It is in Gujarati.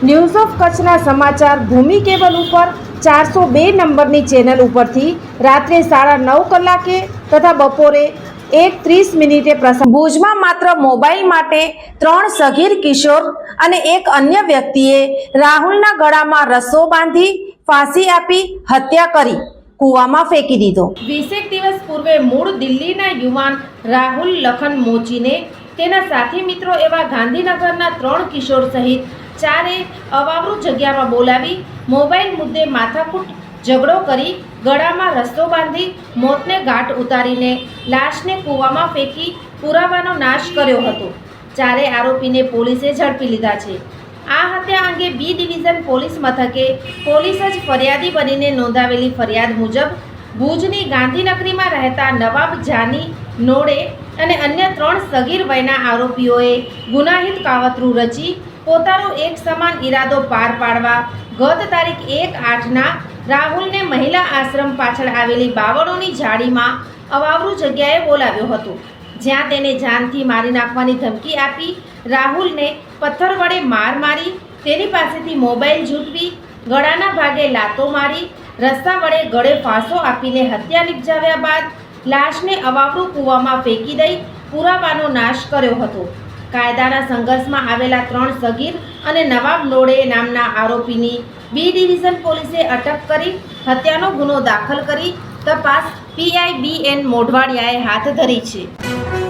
news of કચ્છના સમાચાર ભૂમિ કેબલ ઉપર ચારસો બે નંબરની ચેનલ ઉપરથી રાત્રે સાડા નવ કલાકે તથા બપોરે એક ત્રીસ મિનિટે પ્રસાર ભુજમાં માત્ર મોબાઈલ માટે ત્રણ સગીર કિશોર અને એક અન્ય વ્યક્તિએ રાહુલના ગળામાં રસ્સો બાંધી ફાંસી આપી હત્યા કરી કૂવામાં ફેંકી દીધો. વીસેક દિવસ પૂર્વે મૂળ દિલ્હીના યુવાન રાહુલ લખન મોચીને તેના સાથી મિત્રો એવા ગાંધીનગરના ત્રણ કિશોર સહિત ચારે અવાવરૂ જગ્યામાં બોલાવી મોબાઈલ મુદ્દે માથાકૂટ ઝઘડો કરી ગળામાં રસ્તો બાંધી મોતને ઘાટ ઉતારીને લાશને કૂવામાં ફેંકી પુરાવાનો નાશ કર્યો હતો. ચારે આરોપીને પોલીસે ઝડપી લીધા છે. આ હત્યા અંગે બી ડિવિઝન પોલીસ મથકે પોલીસ જ ફરિયાદી બનીને નોંધાવેલી ફરિયાદ મુજબ ભુજની ગાંધીનગરીમાં રહેતા નવાબ જાની નોડે અને અન્ય ત્રણ સગીર વયના આરોપીઓએ ગુનાહિત કાવતરું રચી પોતાનો એક સમાન ઈરાદો પાર પાડવા ગત તારીખ એક આઠના રાહુલને મહિલા આશ્રમ પાછળ આવેલી બાવળોની જાળીમાં અવાવરૂ જગ્યાએ બોલાવ્યો હતો. જ્યાં તેને જાનથી મારી નાખવાની ધમકી આપી રાહુલને પથ્થર વડે માર મારી, તેની પાસેથી મોબાઈલ ઝૂંટવી, ગળાના ભાગે લાતો મારી, રસ્તા વડે ગળે ફાંસો આપીને હત્યા નિપજાવ્યા બાદ લાશને અવાવરૂ કૂવામાં ફેંકી દઈ પુરાવાનો નાશ કર્યો હતો. કાયદાના સંઘર્ષમાં આવેલા ત્રણ સગીર અને નવાબ નોડે નામના આરોપીની બી ડિવિઝન પોલીસે અટક કરી, હત્યાનો ગુનો દાખલ કરી, તપાસ પીઆઈ બી એન મોઢવાડિયાએ હાથ ધરી છે.